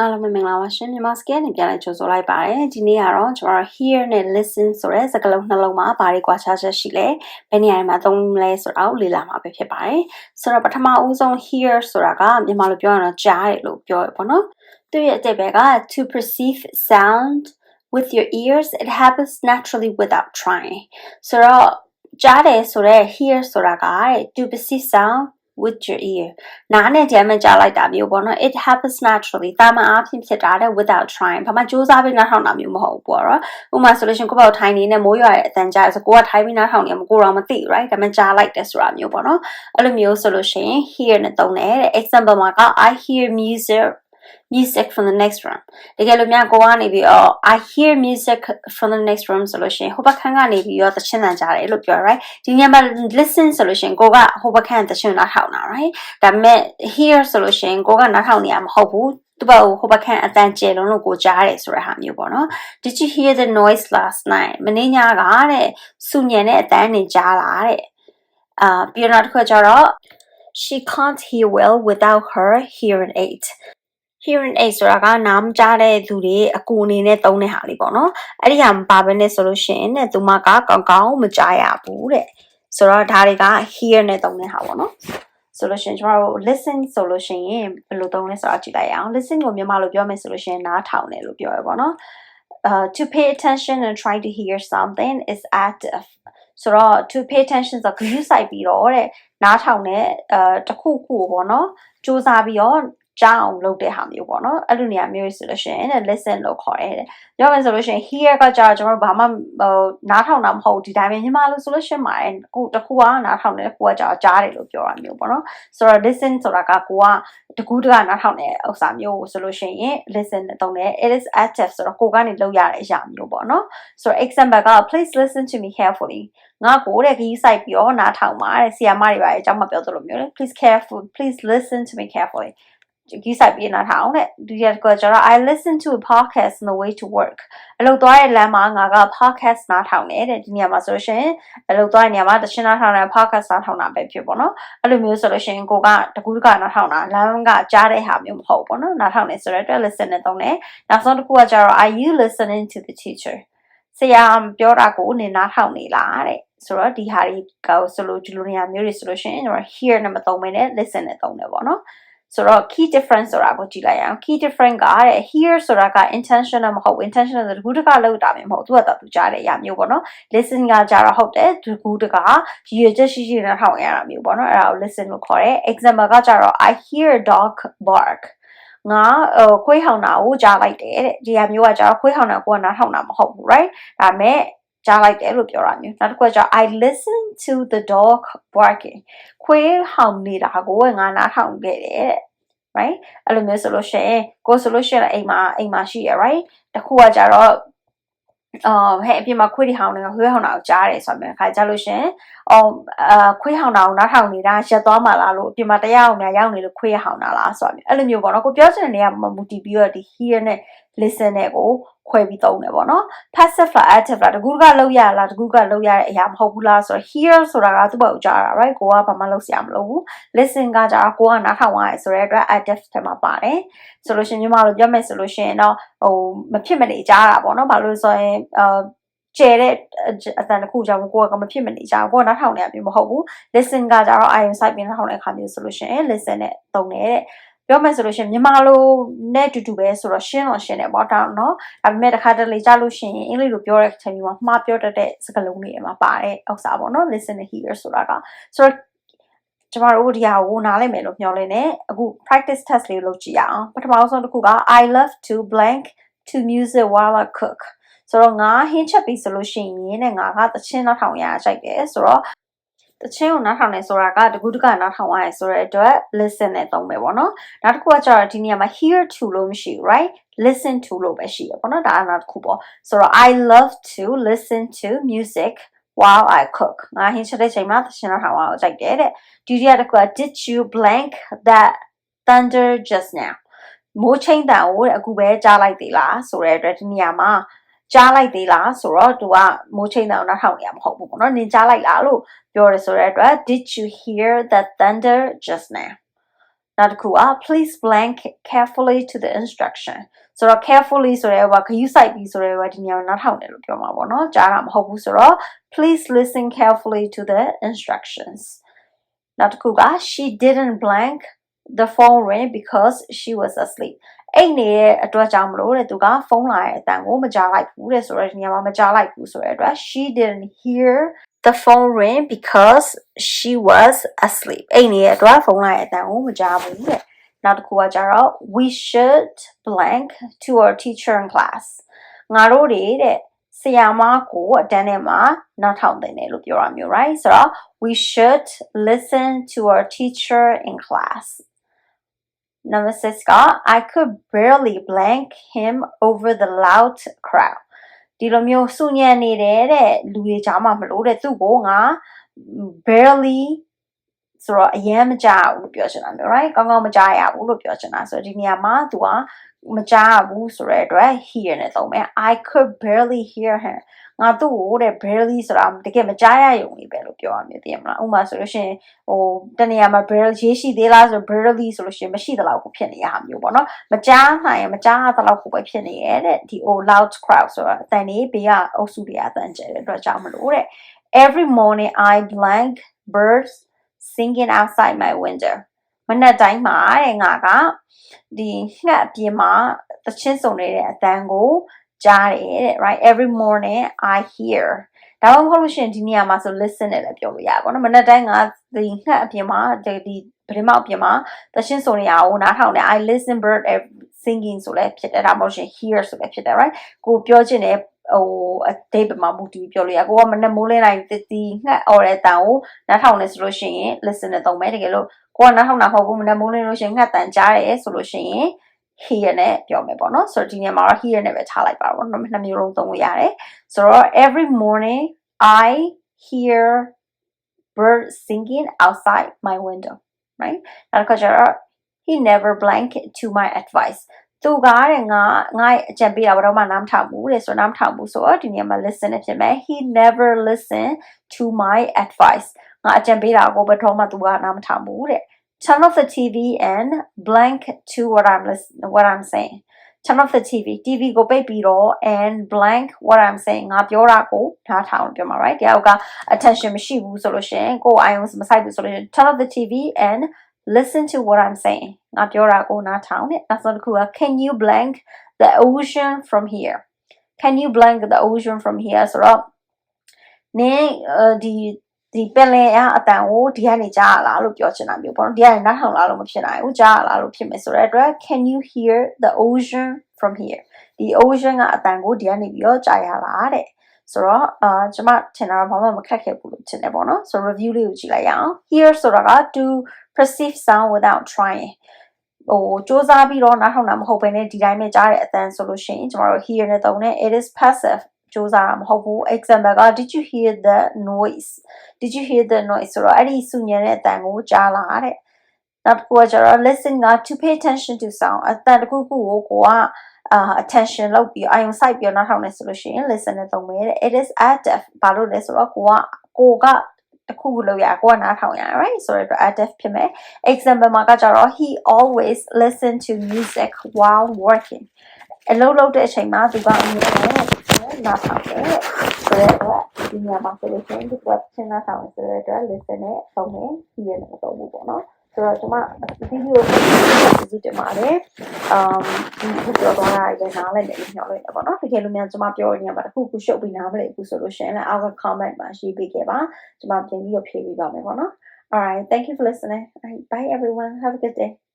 အားလုံးပဲမင်္ဂလာပါရှင်မြန်မာ scale နဲ့ပြန်လည်ကြိုဆိုလိုက်ပါတယ်ဒီနေ့ကတော့ကျွန်တော် hear နဲ့ listen ဆိုတဲ့စကားလုံးနှလုံးမှာဘာတွေကွာခြားချက်ရှိလဲဘယ်နေရာမှာသုံးလဲဆိုတာကိုလေ့လာမှာပဲဖြစ်ပါတယ်ဆိုတော့ပထမအဦးဆုံး hear ဆိုတာကမြန်မာလိုပြောရတော့ကြားတယ်လို့ပြောရပေါ့နော်သူရဲ့အတိတ်ပဲက to perceive sound with your ears it happens naturally without trying ဆိုတော့ကြားတယ်ဆိုတော့ hear ဆိုတာက to perceive sound with your ear နားနဲ့ကြမ်းမကြားလိုက်တာမျိုးပေါ့နော် it happens naturally တာမန်အားဖြင့်ဖြစ်တာတဲ့ without trying ဘာမှစူးစမ်းပြီးနားထောင်တာမျိုးမဟုတ်ဘူးပေါ့နော်ဥပမာဆိုလို့ရှင်ကိုပေါ့ထိုင်နေနဲ့မိုးရွာတဲ့အတန်ကြားဆိုကိုကထိုင်ပြီးနားထောင်နေမှာကိုတော့မသိ right ဒါမှကြားလိုက်တယ်ဆိုတာမျိုးပေါ့နော်အဲ့လိုမျိုးဆိုလို့ရှင် hear နဲ့တုံးတယ်တဲ့ example မှာက I hear music music from the next room တကယ်လို့များကိုကနေပြီးတော့ I hear music from the next room ဆိုလို့ရှိရင်ဟိုဘက်ခန်းကနေပြီးတော့သချင်းတန်ကြတယ်လို့ပြော right ဒီညမှာ listen ဆိုလို့ရှိရင်ကိုကဟိုဘက်ခန်းသချင်းနားထောင်တာ right ဒါပေမဲ့ hear ဆိုလို့ရှိရင်ကိုကနားထောင်နေရမဟုတ်ဘူးသူ့ဘက်ဟိုဘက်ခန်းအတန်ကျဲလုံးလို့ကိုကြားတယ်ဆိုတဲ့ဟာမျိုးပေါ့နော် Did you hear the noise last night မနေ့ညကတဲ့စူညံတဲ့အတန်းနေကြားလာတဲ့အာပြီးတော့တစ်ခါကျတော့ she can't hear well without her hearing aid hearing aid ဆိုတာကနားမကြားတဲ့သူတွေအကူအနေနဲ့သုံးတဲ့ဟာလေးပေါ့နော်အဲ့ဒီဟာမပါဘဲနဲ့ဆိုလို့ရှိရင်တဲ့သူမကကောင်းကောင်းမကြားရဘူးတဲ့ဆိုတော့ဒါတွေက hear နဲ့သုံးတဲ့ဟာပေါ့နော်ဆိုလို့ရှိရင်ကျမတို့ listen ဆိုလို့ရှိရင်ဘယ်လိုသုံးလဲဆိုတာကြည့်လိုက်အောင် listen ကိုမြန်မာလိုပြောမယ်ဆိုလို့ရှိရင်နားထောင်တယ်လို့ပြောရပါတော့ uh to pay attention and try to hear something is active ဆိုတော့ to pay attention ဆိုတော့ view စိုက်ပြီးတော့တဲ့နားထောင်တဲ့အဲတခုခုပေါ့နော်စူးစမ်းပြီးတော့ ကြားအောင်လုပ်တဲ့ဟာမျိုးပေါ့နော်အဲ့လိုနေရာမျိုးဆိုလို့ရှိရင် listen လို့ခေါ်တယ်ပြောမယ်ဆိုလို့ရှိရင် hear ကကြာကျွန်တော်တို့ဘာမှဟိုနားထောင်တာမဟုတ်ဒီတိုင်းပဲညီမလို့ဆိုလို့ရှိရင်မှာကိုတခုကနားထောင်တယ်ကိုကကြာကြားတယ်လို့ပြောတာမျိုးပေါ့နော်ဆိုတော့ listen ဆိုတာကကိုကတကူတကနားထောင်တဲ့ဥစ္စာမျိုးဆိုလို့ရှိရင် listen နဲ့တုံးတယ် it is active ဆိုတော့ကိုကနေလုပ်ရတဲ့အရာမျိုးပေါ့နော်ဆိုတော့ example က please listen to me carefully ငါကိုတဲ့ခီးစိုက်ပြီးတော့နားထောင်ပါတဲ့ဆီယာမတွေပါအကြောင်းမပြောသလိုမျိုးလေ please careful please listen to me carefully ကြီးဆိုင်ပြေးနားထောင်တဲ့ဒုတိယကကျတော့ I listen to a podcast on the way to work အလုပ်သွားတဲ့လမ်းမှာငါက podcast နားထောင်နေတဲ့ဒီနေရာမှာဆိုလို့ရှိရင်အလုပ်သွားတဲ့နေရာမှာတရှင်းနားထောင်တဲ့ podcast နားထောင်တာပဲဖြစ်ပေါ့နော်အဲ့လိုမျိုးဆိုလို့ရှိရင်ကိုကတကူးတကနားထောင်တာလမ်းကကြားတဲ့ဟာမျိုးမဟုတ်ပေါ့နော်နားထောင်နေဆိုတော့ listen နဲ့သုံးတယ်နောက်ဆုံးတစ်ခုကကျတော့ Are you listening to the teacher ဆရာပြောတာကိုနင်နားထောင်နေလားတဲ့ဆိုတော့ဒီဟာတွေကောဆိုလို့ဒီလိုနေရာမျိုးတွေဆိုလို့ရှိရင်ကျွန်တော် hear နဲ့မသုံးဘဲနဲ့ listen နဲ့သုံးတယ်ပေါ့နော် ဆိုတော့ key difference ဆိုတာကိုကြည့်လိုက်အောင် key difference ကတဲ့ here ဆိုတာက intentional မဟုတ် intentional ဆိုတကူတကလောက်တာမျိုးမဟုတ်သူကတော့သူကြားတဲ့အရာမျိုးပေါ့နော် listen ကကြားတော့ဟုတ်တယ်တကူတကရည်ရွယ်ချက်ရှိရှိနဲ့ထောင်ရတာမျိုးပေါ့နော်အဲ့ဒါကို listen လို့ခေါ်တယ် example ကကြတော့ I hear a dog bark ငါခွေးဟောင်တာကိုကြားလိုက်တယ်တဲ့ဒီဟာမျိုးကကျတော့ခွေးဟောင်တာကိုကနားထောင်တာမဟုတ်ဘူး right ဒါပေမဲ့ ကြားလိုက်တယ်လို့ပြောတာမျိုးနောက်တစ်ခုကကျ I listen to the dog barking ခွေးဟောင်နေတာကိုငါနားထောင်ခဲ့တယ်တဲ့ right အဲ့လိုမျိုးဆိုလို့ရှိရင်ကိုဆိုလို့ရှိရင်အိမ်မှာအိမ်မှာရှိရ right တခုကကြတော့အော်ဟဲ့အပြင်မှာခွေးတွေဟောင်းနေတာခွေးဟောင်းတာကိုကြားတယ်ဆိုတော့ခါကြလို့ရှင်အော်အာခွေးဟောင်းတာကိုနားထောင်နေတာရက်သွားမှလားလို့အပြင်မှာတရားအောင်များရောက်နေလို့ခွေးဟောင်းတာလားဆိုတော့အဲ့လိုမျိုးပေါ့နော်ကိုပြောချင်တဲ့နေရာမှာမူတည်ပြီးတော့ဒီ hear နဲ့ listen နဲ့ကိုခွဲပြီးသုံးတယ်ပေါ့နော် passive လား active လားတကူကလောက်ရလားတကူကလောက်ရတဲ့အရာမဟုတ်ဘူးလားဆိုတော့ hear ဆိုတာကသူ့ဘက်ကိုကြားတာ right ကိုကဘာမှလုပ်စရာမလိုဘူး listen ကကြာကိုကနားထောင်ရဆိုတဲ့အတွက် active ထဲမှာပါတယ်ဆိုလို့ရှင်ညီမတို့ပြောမယ်ဆိုလို့ရှင်တော့ဟိုမဖြစ်မနေကြားတာပေါ့နော်ဘာလို့ဆိုရင်အာကျဲတဲ့အတန်တစ်ခုကြောင့်ကိုကမဖြစ်မနေကြဘူးကိုကနားထောင်နေရပြီမဟုတ်ဘူး listen ကကြတော့ iron site ပြင်နားထောင်တဲ့အခါမျိုးဆိုလို့ရှင် listen နဲ့တုံနေတဲ့ ပြောမယ်ဆိုလို့ရှိရင်မြန်မာလိုနဲ့တူတူပဲဆိုတော့ရှင်းတော့ရှင်းတယ်ပေါ့တောင်းเนาะဒါပေမဲ့တစ်ခါတလေကြားလို့ရှိရင်အင်္ဂလိပ်လိုပြောတဲ့အချိန်မှာမှားပြောတတ်တဲ့စကားလုံးတွေမှာပါတဲ့ဥစ္စာပေါ့เนาะ listen and hear ဆိုတာကဆိုတော့ကျမတို့ဒီဟာကိုနားလည်မယ်လို့မျှော်လင့်နေအခု practice test လေးလုပ်ကြည့်ရအောင်ပထမဆုံးတစ်ခုက I love to blank to music while I cook ဆိုတော့ငါဟင်းချက်ပြီးဆိုလို့ရှိရင်တဲ့ငါကသချင်းနောက်ထောင်ရကြိုက်တယ်ဆိုတော့ တချင်းကိုနားထောင်နေဆိုတာကတကူးတကနားထောင်ရရဲဆိုတဲ့အတွက် listen နဲ့သုံးမယ်ပေါ့နော်နောက်တစ်ခုကကျတော့ဒီနေရာမှာ hear to လို့မရှိဘူး right listen to လို့ပဲရှိရပေါ့နော်ဒါအနောက်တစ်ခုပေါ့ဆိုတော့ I love to listen to music while I cook ငါဟင်းချက်တဲ့ချိန်မှာသချင်းနားထောင်အောင်ကြိုက်တယ်တဲ့ဒုတိယတစ်ခုက did you blank that thunder just now မိုးချိန်တန်ကိုအခုပဲကြားလိုက်သေးလားဆိုတဲ့အတွက်ဒီနေရာမှာ ကြားလိုက်သေးလားဆိုတော့သူကမိုးချိန်တောင်နောက်ထောင်နေရမဟုတ်ဘူးပေါ့နော်နင်ကြားလိုက်လားလို့ပြောရဲဆိုတဲ့အတွက် did you hear the thunder just now နောက်တစ်ခုက please blank carefully to the instruction ဆိုတော့ carefully ဆိုရဲဟိုကခယူးဆိုင်ပြီးဆိုရဲဟိုဒီနေရာမှာနားထောင်တယ်လို့ပြောမှာပေါ့နော်ကြားတာမဟုတ်ဘူးဆိုတော့ please listen carefully to the instructions နောက်တစ်ခုက she didn't blank the phone ring because she was asleep အိတ်နေတဲ့အတွက်ကြောင့်မလို့တဲ့သူကဖုန်းလာတဲ့အတန်ကိုမကြားလိုက်ဘူးတဲ့ဆိုတော့ဒီနေရာမှာမကြားလိုက်ဘူးဆိုတဲ့အတွက် she didn't hear the phone ring because she was asleep အိတ်နေတဲ့အတွက်ဖုန်းလာတဲ့အတန်ကိုမကြားဘူးတဲ့နောက်တစ်ခုကကြတော့ we should blank to our teacher in class ငါတို့တွေတဲ့ဆရာမကိုအတန်းထဲမှာနားထောင်သင့်တယ်လို့ပြောရမျိုး right ဆိုတော့ we should listen to our teacher in class Number six က I could barely blank him over the loud crowd ဒီလိုမျိုးစုညံ့နေတဲ့တဲ့လူတွေကြားမှာမလို့တဲ့သူ့ကိုငါ barely ဆိုတော့အရင်မကြောက်ဘူးလို့ပြောချင်တာမျိုး right ကောင်းကောင်းမကြားရဘူးလို့ပြောချင်တာဆိုတော့ဒီနေရာမှာသူက မကြားဘူးဆိုတဲ့အတွက် hear နဲ့သုံးမယ် I could barely hear him ငါသူ့ကိုတဲ့ barely ဆိုတာတကယ်မကြားရရုံလေးပဲလို့ပြောရမယ်သိရမလားဥပမာဆိုလို့ရှိရင်ဟိုတနေရာမှာ barely ရေးရှိသေးလားဆို barely ဆိုလို့ရှိရင်မရှိသလောက်ကိုဖြစ်နေရဟာမျိုးပေါ့နော်မကြားနိုင်ရင်မကြားသလောက်ကိုပဲဖြစ်နေရတဲ့ဒီ oh loud crowd ဆိုတာအတန်လေးဘေးကအုပ်စုတွေအတန်ကျတဲ့အတွက်ကြောင့်မလို့တဲ့ every morning I blank birds singing outside my window မနက်တိုင်းမှာတဲ့ငါကဒီငှက်အပြင်မှာသချင်းစုံနေတဲ့အတန်ကိုကြားတယ်တဲ့ right every morning i hear ဒါမှမဟုတ်လို့ရှိရင်ဒီနေရာမှာဆို listen နဲ့လည်းပြောလို့ရပါဘောနော်မနက်တိုင်းကဒီငှက်အပြင်မှာဒီဒီပရိမောက်အပြင်မှာသချင်းစုံနေရအောင်နားထောင်တယ် i listen bird singing ဆိုလည်းဖြစ်တယ်ဒါမှမဟုတ်ရှင် hear ဆိုလည်းဖြစ်တယ် right ကိုပြောချင်တဲ့ဟိုအတိတ်မှာမူတည်ပြောလို့ရကိုကမနဲ့မိုးလင်းတိုင်းတီငှက်အော်တဲ့တန်ကိုနားထောင်နေဆိုလို့ရှိရင် listen နဲ့သုံးမယ်တကယ်လို့ ကိုကနားထောင်တာမဟုတ်ဘူးမနဲ့မိုးလင်းလို့ရှိရင်ငှက်တန်ကြားတယ်ဆိုလို့ရှိရင် here နဲ့ပြောမယ်ပေါ့နော်ဆိုတော့ဒီနေရာမှာတော့ here နဲ့ပဲထားလိုက်ပါတော့နှစ်မျိုးလုံးသုံးလို့ရတယ်ဆိုတော့ every morning I hear birds singing outside my window right နောက်တစ်ခါကျတော့ he never blank to my advice သူကတဲ့ငါငါအကြံပေးတာဘာတော့မှနားမထောင်ဘူးတဲ့ဆိုတော့နားမထောင်ဘူးဆိုတော့ဒီနေရာမှာ listen နဲ့ဖြစ်မယ် he never listen to my advice ငါအကြံပေးတာကိုဘယ်တော့မှသူကနားမထောင်ဘူးတဲ့ turn off the TV and blank to what I'm listen what I'm saying turn off the TV TV ကိုပိတ်ပြီးတော့ and blank what I'm saying ငါပြောတာကိုနားထောင်ပြောမှာ right တရားက attention မရှိဘူးဆိုလို့ရှိရင်ကိုယ် ions မဆိုင်ဘူးဆိုလို့ရှိရင် turn off the TV and listen to what I'm saying ငါပြောတာကိုနားထောင်တဲ့နောက်ဆုံးတစ်ခုက can you blank the ocean from here can you blank the ocean from here ဆိုတော့နင်းဒီ ဒီပင်လယ်အအတန်ကိုဒီကနေကြားရလားလို့ပြောချင်တာမျိုးပေါ့နော်ဒီကနေနားထောင်လားလို့မဖြစ်နိုင်ဘူးကြားရလားလို့ဖြစ်မယ်ဆိုတဲ့အတွက် can you hear the ocean from here ဒီ ocean ကအတန်ကိုဒီကနေပြီးတော့ကြားရလားတဲ့ဆိုတော့အာကျွန်မထင်တာဘာမှမခက်ခဲ့ဘူးလို့ထင်တယ်ပေါ့နော်ဆို review လေးကိုကြည့်လိုက်ရအောင် hear ဆိုတာက to perceive sound without trying ဟိုစူးစမ်းပြီးတော့နားထောင်တာမဟုတ်ဘဲနဲ့ဒီတိုင်းပဲကြားတဲ့အတန်ဆိုလို့ရှိရင်ကျွန်တော်တို့ hear နဲ့သုံးတယ် it is passive စူးစမ်းတာမဟုတ်ဘူး example က did you hear the noise did you hear the noise ဆိုတော့အဲ့ဒီစုညံတဲ့အတန်ကိုကြားလာတဲ့နောက်တစ်ခုကကျတော့ listen က to pay attention to sound အတန်တစ်ခုခုကိုကိုကအာ attention လောက်ပြီးအာယုံစိုက်ပြီးတော့နားထောင်နေဆိုလို့ရှိရင် listen နဲ့သုံးမယ်တဲ့ it is active ဘာလို့လဲဆိုတော့ကိုကကိုကတခုခုလုပ်ရကိုကနားထောင်ရ right ဆိုတော့ active ဖြစ်မယ် example မှာကကြတော့ he always listen to music while working အလုပ်လုပ်တဲ့အချိန်မှာသူကအမြဲတမ်း နားထောင်တယ်ဆိုတော့ဒီနေရာမှာဆိုလို့ရှိရင်ဒီ question နားထောင်ဆိုတဲ့အတွက် listen နဲ့သုံးမယ် hear နဲ့မသုံးဘူးပေါ့နော်ဆိုတော့ကျွန်မဗီဒီယိုကိုကျေးဇူးတင်ပါတယ်။ um ဒီပြောသွားတာလည်းနားလည်တယ်ညှော်လိုက်တယ်ပေါ့နော်။တကယ်လို့များကျွန်မပြောတဲ့နေရာမှာတစ်ခုခုရှုပ်ပြီးနားမလည်ဘူးဆိုလို့ရှိရင်လည်းအောက်က comment မှာရေးပေးခဲ့ပါ။ကျွန်မပြန်ပြီးတော့ဖြေပေးပါမယ်ပေါ့နော်။ All right, thank you for listening. All right, bye everyone. Have a good day.